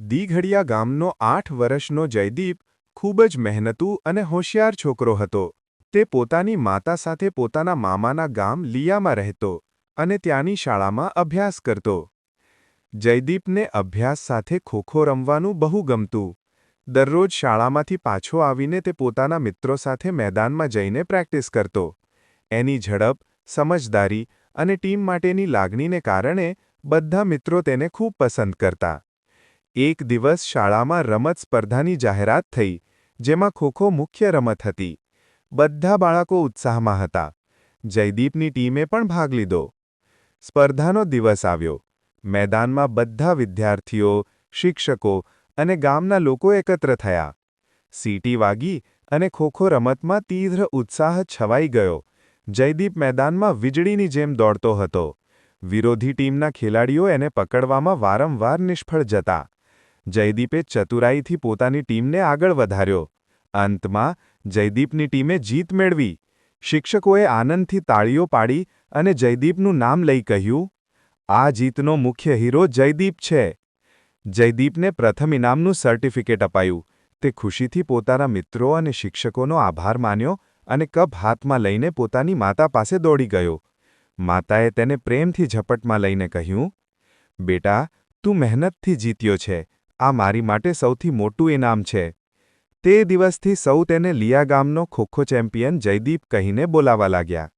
દીઘડિયા ગામનો આઠ વર્ષનો જયદીપ ખૂબ જ મહેનતુ અને હોશિયાર છોકરો હતો. તે પોતાની માતા સાથે પોતાના મામાના ગામ લિયામાં રહેતો અને ત્યાંની શાળામાં અભ્યાસ કરતો. જયદીપને અભ્યાસ સાથે ખોખો રમવાનું બહુ ગમતું. દરરોજ શાળામાંથી પાછો આવીને તે પોતાના મિત્રો સાથે મેદાનમાં જઈને પ્રેક્ટિસ કરતો. એની ઝડપ, સમજદારી અને ટીમ માટેની લાગણીને કારણે બધા મિત્રો તેને ખૂબ પસંદ કરતા. એક દિવસ શાળામાં રમત સ્પર્ધાની જાહેરાત થઈ, જેમાં ખોખો મુખ્ય રમત હતી. બધા બાળકો ઉત્સાહમાં હતા. જયદીપની ટીમે પણ ભાગ લીધો. સ્પર્ધાનો દિવસ આવ્યો. મેદાનમાં બધા વિદ્યાર્થીઓ, શિક્ષકો અને ગામના લોકો એકત્ર થયા. સીટી વાગી અને ખોખો રમતમાં તીવ્ર ઉત્સાહ છવાઈ ગયો. જયદીપ મેદાનમાં વીજળીની જેમ દોડતો હતો. વિરોધી ટીમના ખેલાડીઓ એને પકડવામાં વારંવાર નિષ્ફળ જતા. જયદીપે ચતુરાઈથી પોતાની ટીમને આગળ વધાર્યો. અંતમાં, જયદીપની ટીમે જીત મેળવી. શિક્ષકોએ આનંદથી તાળીઓ પાડી અને જયદીપનું નામ લઈ કહ્યું, આ જીતનો મુખ્ય હીરો જયદીપ છે. જયદીપને પ્રથમ ઇનામનું સર્ટિફિકેટ અપાયું. તે ખુશીથી પોતાના મિત્રો અને શિક્ષકોનો આભાર માન્યો અને કપ હાથમાં લઈને પોતાની માતા પાસે દોડી ગયો. માતાએ તેને પ્રેમથી ઝપટમાં લઈને કહ્યું, બેટા, તું મહેનતથી જીત્યો છે. આ મારી માટે સૌથી મોટું ઇનામ છે. તે દિવસથી સૌ તેને લિયા ગામનો ખોખો ચેમ્પિયન જયદીપ કહીને બોલાવા લાગ્યા.